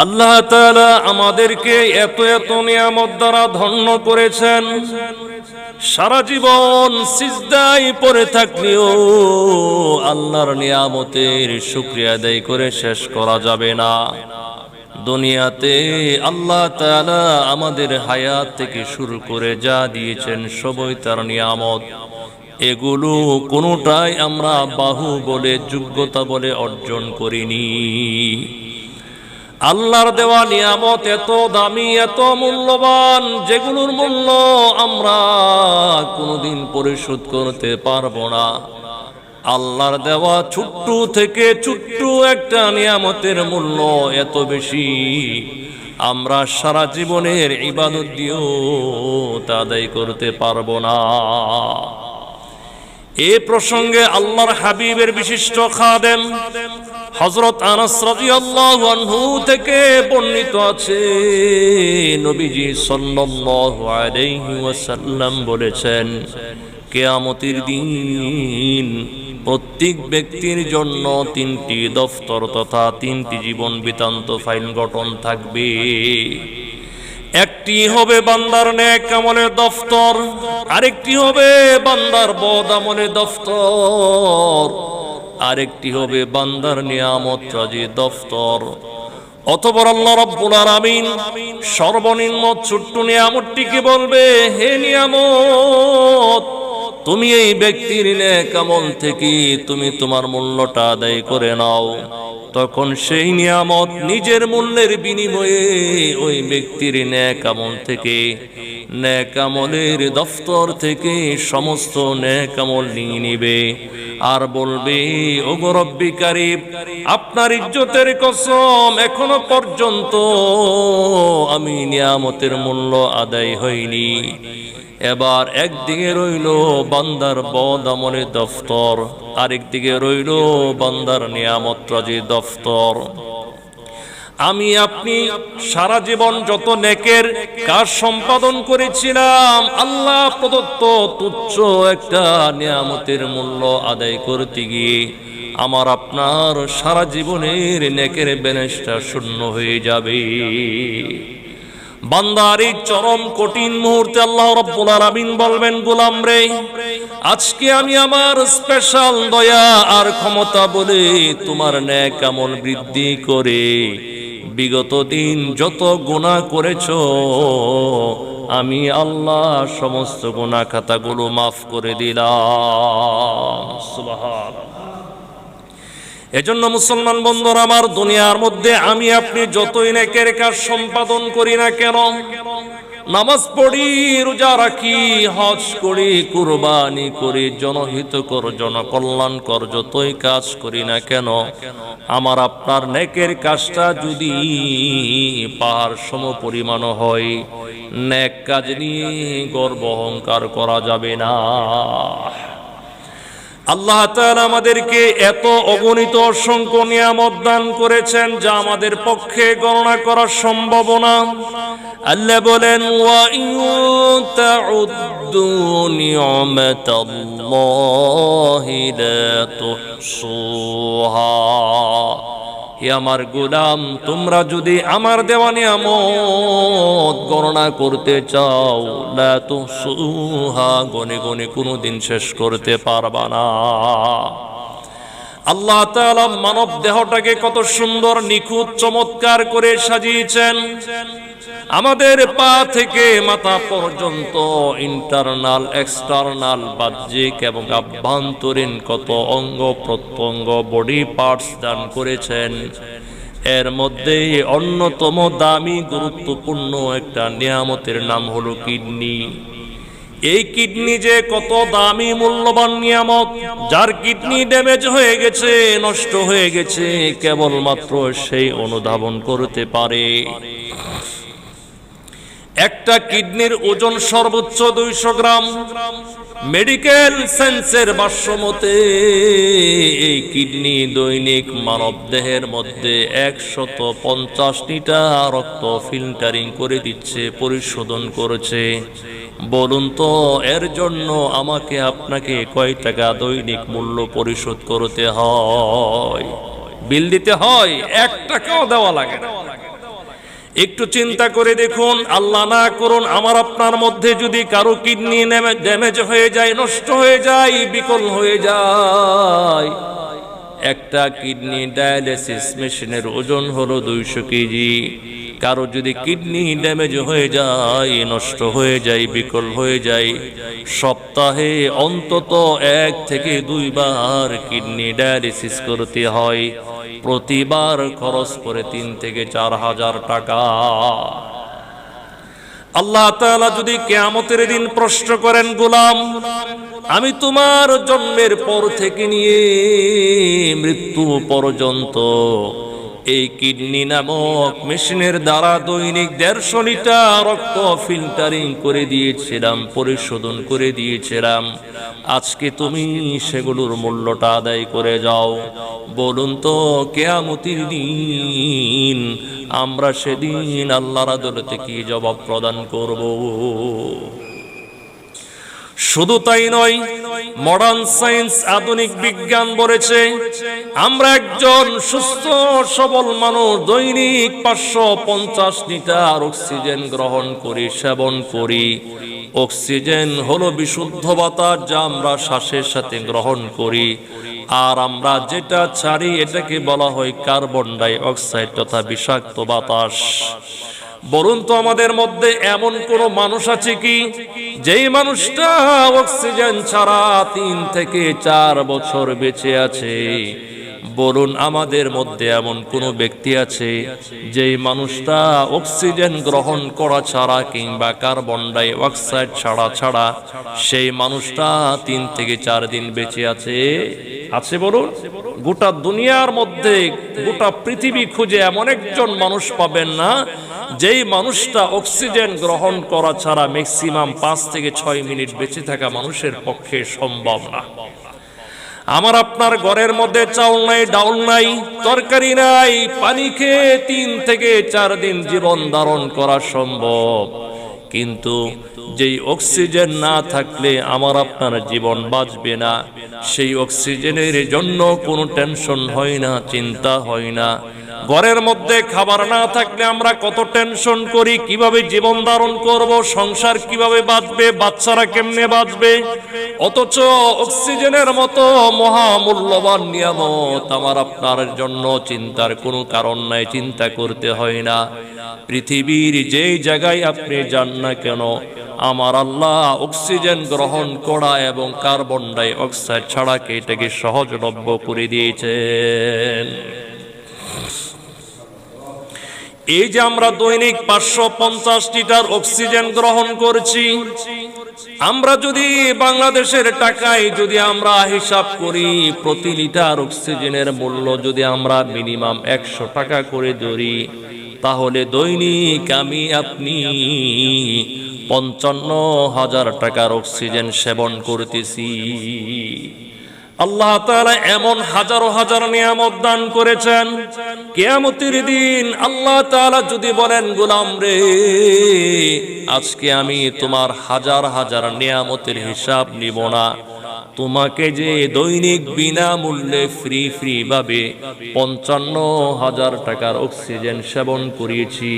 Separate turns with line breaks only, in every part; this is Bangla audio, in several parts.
আল্লাহ তাআলা আমাদেরকে এত এত নিয়ামত দ্বারা ধন্য করেছেন। সারা জীবন সিজদাই পড়ে থাকলেও আল্লাহর নিয়ামতের শুক্রিয়া আদায় করে শেষ করা যাবে না। দুনিয়াতে আল্লাহ তাআলা আমাদের হায়াত থেকে শুরু করে যা দিয়েছেন সবই তার নিয়ামত। এগুলো কোনোটাই আমরা বাহু বলে, যোগ্যতা বলে অর্জন করিনি। আল্লাহর দেওয়া নিয়ামত এত দামি, এত মূল্যবান, যেগুলোর মূল্য আমরা কোনোদিন পরিশোধ করতে পারব না। আল্লাহর দেওয়া ছোট্ট থেকে ছোট্ট একটা নিয়ামতের মূল্য এত বেশি। আমরা সারা জীবনের ইবাদত দিয়েও তা আদায় করতে পারব না। এ প্রসঙ্গে আল্লাহর হাবিবের বিশিষ্ট খাদেম হজরত আনাস রাদিয়াল্লাহু থেকে বর্ণিত আছে। নবীজি সাল্লাল্লাহু আলাইহি ওয়াসাল্লাম বলেছেন, কিয়ামতের দিন প্রত্যেক ব্যক্তির জন্য তিনটি দফতর তথা তিনটি জীবন বিতান্ত ফাইল গঠন থাকবে। একটি হবে বান্দার ন্যাক আমলের দফতর, আরেকটি হবে বান্দার বদ আমলের দফতর। আরেকটি হবে বান্দার নিয়ামত, রাজি দফতর। অতপর আল্লাহ রব্বুল আলামিন সর্বনিম্ন ছোট্ট নিয়ামতটিকে বলবে? হে নিয়ামত, তুমি এই ব্যক্তির ন্যাক আমল থেকে তুমি তোমার মূল্যটা আদায় করে নাও। তখন সেই নিয়ামত নিজের মূল্যের বিনিময়ে ওই ব্যক্তির ন্যাক আমল থেকে ন্যাক আমলের দফতর থেকে সমস্ত ন্যাক আমল নিয়ে নিবে। আর বলবে ও গরব্বি কারিব আপনার ইজ্জতের কসম এখনও পর্যন্ত আমি নিয়ামতের মূল্য আদায় হইনি। এবার একদিকে রইল বান্দার বদ আমলের দফতর, আরেকদিকে রইল বান্দার নিয়ামত রাজি দফতর। আমি আপনি সারা জীবন যত নেকের কাজ সম্পাদন করেছিলাম, আল্লাহ প্রদত্ত তুচ্ছ একটা নিয়ামতের মূল্য আদায় করতে গিয়ে আমার আপনার সারা জীবনের নেকের ব্যালেন্সটা শূন্য হয়ে যাবে। বান্দার এই চরম কঠিন মুহূর্তে আল্লাহ রব্বুল আলামিন বলবেন, গোলাম রে, আজকে আমি আমার স্পেশাল দয়া আর ক্ষমতা বলে তোমার ন্যায় কেমন বৃদ্ধি করে বিগত দিন যত গোনা করেছ, আমি আল্লাহ সমস্ত গুণা খাতাগুলো মাফ করে দিলাম। এজন্য মুসলমান বন্ধুর, আমার দুনিয়ার মধ্যে আমি আপনি যতই নেকের কাজ সম্পাদন করি না কেন নামাজ পড়ি, রোজা রাখি, হজ করি, কুরবানি করি জনহিতকর জনকল্যাণকর, যতই কাজ করি না কেন, আমার আপনার নেকের কাজটা যদি পাহাড় সম পরিমাণ হয়, নেক কাজ নিয়ে গর্ব অহংকার করা যাবে না। আল্লাহ তাআলা আমাদেরকে এত অগণিত অসংখ্য নিয়ামত দান করেছেন যা আমাদের পক্ষে গণনা করা সম্ভব না। আল্লাহ বলেন আমার গোলাম, তোমরা যদি আমার দেওয়া নিয়ামত গণনা করতে চাও, লা তুহসুহা, গনে গনে কোনোদিন শেষ করতে পারবা না। আল্লাহ তাআলা মানব দেহটাকে কত সুন্দর, নিখুঁত, চমৎকার করে সাজিয়েছেন। আমাদের পা থেকে মাথা পর্যন্ত ইন্টারনাল এক্সটার্নাল বাহ্যিক এবং আভ্যন্তরীণ কত অঙ্গ প্রত্যঙ্গ বডি পার্টস দান করেছেন। এর মধ্যে অন্যতম দামি গুরুত্বপূর্ণ একটা নিয়ামতের নাম হলো কিডনি। এই কিডনি যে কত দামি, মূল্যবান নিয়ামত, যার কিডনি ড্যামেজ হয়ে গেছে, নষ্ট হয়ে গেছে, কেবলমাত্র সেই অনুধাবন করতে পারে। একটা কিডনির ওজন সর্বোচ্চ দুইশো গ্রাম। মেডিকেল সায়েন্সের ভাষ্যমতে, এই কিডনি দৈনিক মানব দেহের মধ্যে একশত পঞ্চাশ লিটার রক্ত ফিল্টারিং করে দিচ্ছে, পরিশোধন করেছে। বলুন তো, এর জন্য আমাকে আপনাকে কয় টাকা দৈনিক মূল্য পরিশোধ করতে হয়? বিল দিতে হয়? এক টাকাও দেওয়া লাগে না। একটু চিন্তা করে দেখুন, আল্লাহ না করুন, আমার আপনার মধ্যে যদি কারও কিডনি ড্যামেজ হয়ে যায়, নষ্ট হয়ে যায়, বিকল হয়ে যায়। একটা কিডনি ডায়ালিসিস মেশিনের ওজন হলো দুইশো কেজি। কারও যদি কিডনি ড্যামেজ হয়ে যায়, নষ্ট হয়ে যায়, বিকল হয়ে যায়, সপ্তাহে অন্তত এক থেকে দুইবার কিডনি ডায়ালিসিস করতে হয়। প্রতিবার খরচ করে তিন থেকে চার হাজার টাকা। আল্লাহ তাআলা যদি কেয়ামতের দিন প্রশ্ন করেন, গোলাম, আমি তোমার জন্মের পর থেকে নিয়ে মৃত্যু পর্যন্ত এই কিডনি নামক মেশিনের দ্বারা দৈনিক দেড়শো লিটার রক্ত ফিল্টারিং করে দিয়েছিলাম, পরিশোধন করে দিয়েছিলাম। আজকে তুমি সেগুলোর মূল্যটা আদায় করে যাও। বলুন তো, কেয়ামতির দিন আমরা সেদিন আল্লাহর আদালতে কি জবাব প্রদান করব? শুধু তাই নয় মডার্ন সায়েন্স আধুনিক বিজ্ঞান বলেছে, আমরা একজন সুস্থ, সবল মানুষ, দৈনিক পাঁচশো পঞ্চাশ লিটার অক্সিজেন গ্রহণ করি, সেবন করি। অক্সিজেন হলো বিশুদ্ধ বাতাস যা আমরা শ্বাসের সাথে গ্রহণ করি। আর আমরা যেটা ছাড়ি, এটাকে বলা হয় কার্বন ডাই অক্সাইড তথা বিষাক্ত বাতাস। বলুন তো আমাদের মধ্যে এমন কোন মানুষ আছে কি? যেই মানুষটা অক্সিজেন ছাড়া তিন থেকে চার বছর বেঁচে আছে। বলুন আমাদের মধ্যে এমন কোন ব্যক্তি আছে যেই মানুষটা অক্সিজেন গ্রহণ করা ছাড়া কিংবা কার্বন ডাই অক্সাইড ছাড়া ছাড়া সেই মানুষটা তিন থেকে চার দিন বেঁচে আছে? আছে বলুন, গোটা দুনিয়ার মধ্যে গোটা পৃথিবী খুঁজে এমন একজন মানুষ পাবেন না, যেই মানুষটা অক্সিজেন গ্রহণ করা ছাড়া ম্যাক্সিমাম পাঁচ থেকে ছয় মিনিট বেঁচে থাকা মানুষের পক্ষে সম্ভব না। আমার আপনার ঘরের মধ্যে চাউল নাই, ডাউল নাই, তরকারি নাই, পানি খেয়ে তিন থেকে চার দিন জীবন ধারণ করা সম্ভব। কিন্তু যেই অক্সিজেন না থাকলে আমার আপনার জীবন বাঁচবে না, সেই অক্সিজেনের জন্য কোনো টেনশন হয় না, চিন্তা হয় না। ঘরের মধ্যে খাবার না থাকলে আমরা কত টেনশন করি, কীভাবে জীবন ধারণ করব, সংসার কীভাবে বাঁচবে, বাচ্চারা কেমনে বাঁচবে? অথচ অক্সিজেনের মতো মহামূল্যবান নিয়ামত আমার আপনার জন্য চিন্তার কোনো কারণ নাই, চিন্তা করতে হয় না। পৃথিবীর যেই জায়গায় আপনি যান না কেন, আমার আল্লাহ অক্সিজেন গ্রহণ করা এবং কার্বন ডাই অক্সাইড ছাড়াকে এটাকে সহজলভ্য করে দিয়েছেন? এই যে আমরা দৈনিক পাঁচশো পঞ্চাশ লিটার অক্সিজেন গ্রহণ করছি, আমরা যদি বাংলাদেশের টাকায় যদি আমরা হিসাব করি, প্রতি লিটার অক্সিজেনের মূল্য যদি আমরা মিনিমাম একশো টাকা করে ধরি, তাহলে দৈনিক আমি আপনি পঞ্চান্ন হাজার টাকার অক্সিজেন সেবন করতেছি। আল্লাহ তাআলা এমন হাজারো হাজার নিয়ামত দান করেছেন। কেয়ামতের দিন আল্লাহ তাআলা যদি বলেন, গোলাম রে, আজকে আমি তোমার হাজার হাজার নিয়ামতের হিসাব নিব না। তোমাকে যে দৈনিক বিনামূল্যে ফ্রি ফ্রি ভাবে পঞ্চান্ন হাজার টাকার অক্সিজেন সেবন করিয়েছি,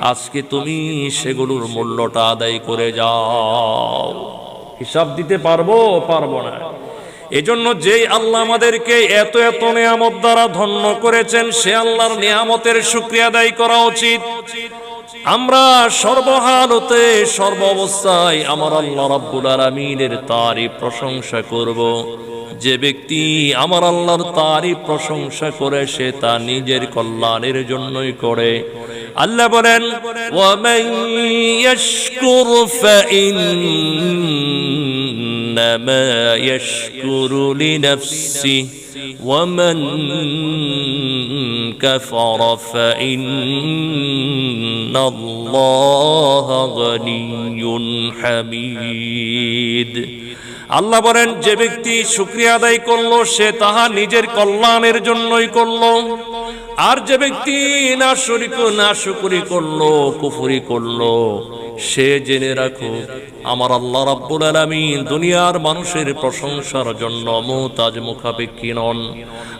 আজকে তুমি সেগুলোর মূল্যটা আদায় করে যাও। হিসাব দিতে পারব পারব না। এজন্য যেই আল্লাহ আমাদেরকে এত এত নিয়ামত দ্বারা ধন্য করেছেন, সে আল্লাহর নিয়ামতের শুক্রিয়া আদায় করা উচিত। আমরা সর্বহালতে সর্ব অবস্থায় আমার আল্লাহ রাব্বুল আলামিনের তারই প্রশংসা করব। যে ব্যক্তি আমার আল্লাহর তারই প্রশংসা করে, সে তা নিজের কল্যাণের জন্যই করে। আল্লাহ বলেন, ওয়া ওয়ামান ইয়াশকুর فإنما يشكر لنفسه ومن كفر فإن الله غني حميد আল্লাহ বলেন যে ব্যক্তি শুক্রিয়া আদায় করলো সে তাহা নিজের কল্যাণের জন্যই করলো আর যে ব্যক্তি না শরিক না শুকুরি করলো কুফুরি করলো সে জেনে রাখো, আমার আল্লাহ রাব্বুল আলামিন দুনিয়ার মানুষের প্রশংসার জন্য মুহতাজ মুখাপেক্ষী নন।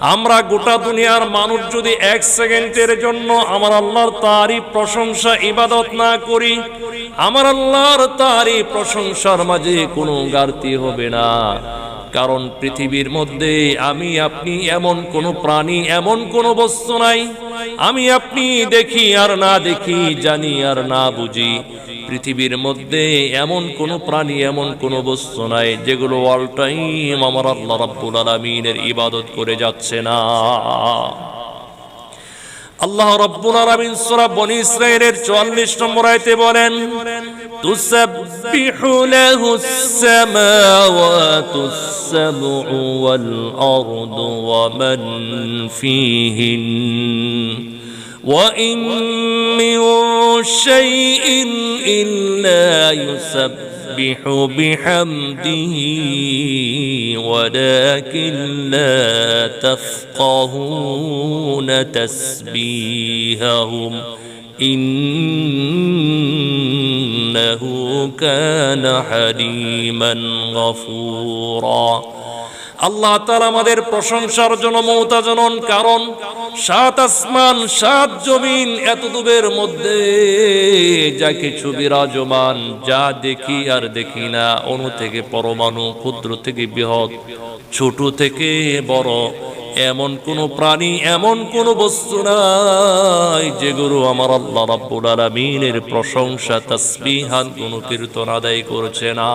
আমরা গোটা দুনিয়ার মানুষ যদি এক সেকেন্ডের জন্য আমার আল্লাহর তারই প্রশংসা, ইবাদত না করি, আমার আল্লাহর তারই প্রশংসার মাঝে কোনো গার্তি হবে না। কারণ পৃথিবীর মধ্যে আমি, আপনি এমন কোনো প্রাণী, এমন কোনো বস্তু নাই। আমি, আপনি দেখি আর না দেখি, জানি আর না বুঝি। পৃথিবীর মধ্যে এমন কোন প্রাণী, এমন কোন বস্তু নাই যেগুলো অল টাইম আমার আল্লাহ রাব্বুল আলামিনের ইবাদত করে যাচ্ছে না। আল্লাহ রব্বুল আলামিন সূরা বনি ইসরাঈলের 44 নম্বর আয়াতে বলেন, তুসাব্বিহু লাহুস সামাওয়াতুস সাবউ ওয়াল আরদু ওয়া মান ফীহিন। ওয়া ইন মিন شيء إلا يسبح بحمده ولكن لا تفقهون تسبيحهم. إنه كان حليما غفورا. আল্লাহ তাআলা আমাদের প্রশংসার জন্য মৌতাজনন কারণ সাত আসমান, সাত জমিন এত দূরের মধ্যে যা কিছু বিরাজমান, যা দেখি আর দেখি না। অণু থেকে পরমাণু, ক্ষুদ্র থেকে বৃহৎ, ছোট থেকে বড়। এমন কোন প্রাণী, এমন কোন বস্তু নাই যেগুলো আমার আল্লাহ রাব্বুল আলামিনের প্রশংসা তাসবিহান কোন কীর্তন আদায় করছে না।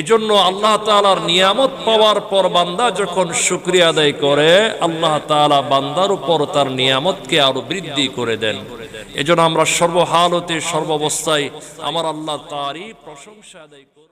এজন্য আল্লাহ তালার নিয়ামত পাওয়ার পর বান্দা যখন শুক্রিয়া আদায় করে, আল্লাহ তালা বান্দার উপর তার নিয়ামতকে আরও বৃদ্ধি করে দেন। এজন্য আমরা সর্বহালতে, সর্বাবস্থায় আমার আল্লাহ তারই প্রশংসা আদায় করি।